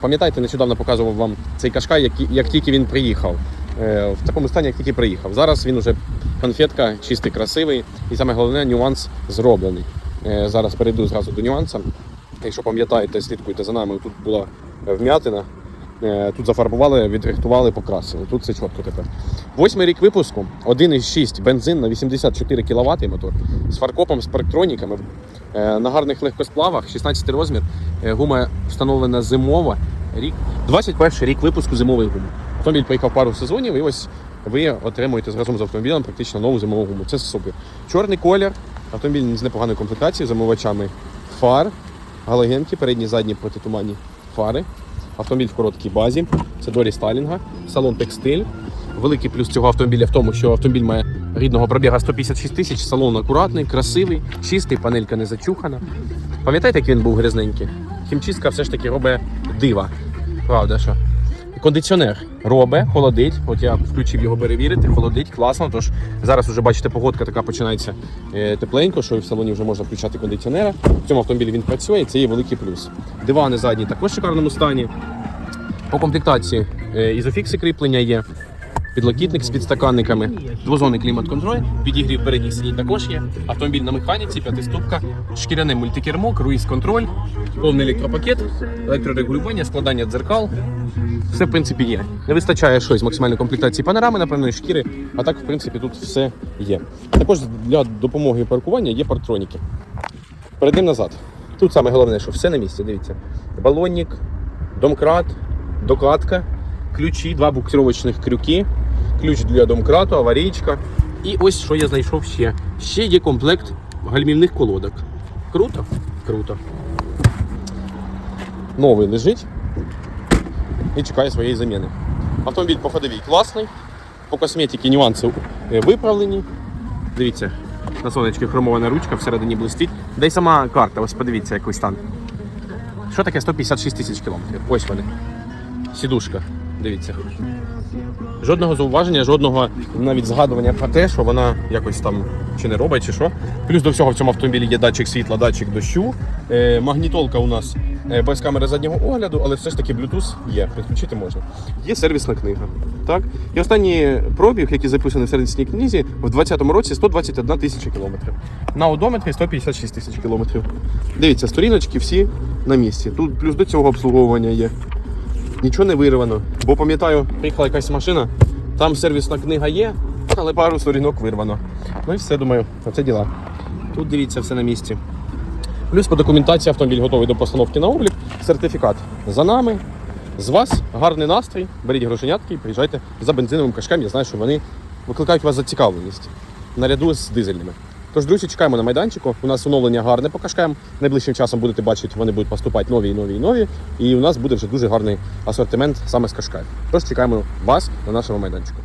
Пам'ятаєте, нещодавно показував вам цей кашкай, як, як тільки він приїхав. Е, в такому стані, як тільки приїхав. Зараз він уже конфетка, чистий, красивий, і саме головне нюанс зроблений. Е, зараз перейду зразу до нюанса. Якщо пам'ятаєте, слідкуйте за нами. Тут була вм'ятина. Е, Тут зафарбували, відрихтували, покрасили. Тут все чітко тепер. Восьмий рік випуску, 1,6 бензин на 84 кВт мотор з фаркопом, з парктроніками. На гарних легкосплавах, 16 розмір. Гума встановлена зимова. Рік 21 рік випуску зимової гуми. Автомобіль приїхав пару сезонів, і ось ви отримуєте разом з автомобілем практично нову зимову гуму. Це супер. Чорний колір, автомобіль з непоганою комплектацією, замивачами фар, галогенки, передні, задні протитуманні фари. Автомобіль в короткій базі, це дорі стайлінга, салон текстиль. Великий плюс цього автомобіля в тому, що автомобіль має рідного пробіга 156 тисяч, салон акуратний, красивий, чистий, панелька не зачухана. Пам'ятаєте, як він був грязненький? Хімчистка все ж таки робить дива. Правда, що? Кондиціонер робе, холодить. От я включив його перевірити, холодить, класно. Тож зараз вже бачите, погодка така починається е, тепленько, що і в салоні вже можна включати кондиціонера. В цьому автомобілі він працює, це є великий плюс. Дивани задні також в шикарному стані. По комплектації е, ізофікси кріплення є. Підлокітник з підстаканниками, двозонний клімат-контроль, підігрів передніх сидінь також є. Автомобіль на механіці, п'ятиступка, шкіряне мультикермо, круїз-контроль, повний електропакет, електрорегулювання, складання дзеркал. Все, в принципі, є. Не вистачає щось максимальної комплектації панорами, напевно, шкіри, а так, в принципі, тут все є. Також для допомоги паркування є партроніки. Перейдемо назад. Тут саме головне, що все на місці, дивіться. Балонник, домкрат, докладка, ключі, два буксировочних крюки, ключ для домкрату, аварійка. І ось що я знайшов ще. Ще є комплект гальмівних колодок. Круто? Круто. Новий лежить і чекає своєї заміни. Автомобіль по ходовій класний, по косметиці нюанси е, виправлені. Дивіться, на сонечки хромована ручка, всередині блистить. Да й сама карта, ось подивіться, який стан. Що таке 156 тисяч кілометрів? Ось вони. Сідушка. Дивіться. Жодного зауваження, жодного навіть згадування про те, що вона якось там чи не робить, чи що. Плюс до всього в цьому автомобілі є датчик світла, датчик дощу. Е, магнітолка у нас е, без камери заднього огляду, але все ж таки Bluetooth є, підключити можна. Є сервісна книга. Так? І останній пробіг, який записаний в сервісній книзі, в 2020 році 121 тисяча кілометрів. На одометрі 156 тисяч кілометрів. Дивіться, сторіночки всі на місці. Тут плюс до цього обслуговування є. Нічого не вирвано. Бо пам'ятаю, приїхала якась машина, там сервісна книга є, але пару сторінок вирвано. Ну і все, думаю, оце діла. Тут дивіться, все на місці. Плюс по документації автомобіль готовий до постановки на облік. Сертифікат за нами. З вас гарний настрій, беріть грошенятки і приїжджайте за бензиновим кашкем. Я знаю, що вони викликають у вас зацікавленість наряду з дизельними. Тож, друзі, чекаємо на майданчику. У нас оновлення гарне по кашкам. Найближчим часом будете бачити, вони будуть поступати нові і нові і нові. І у нас буде вже дуже гарний асортимент саме з кашкаїв. Тож чекаємо вас на нашому майданчику.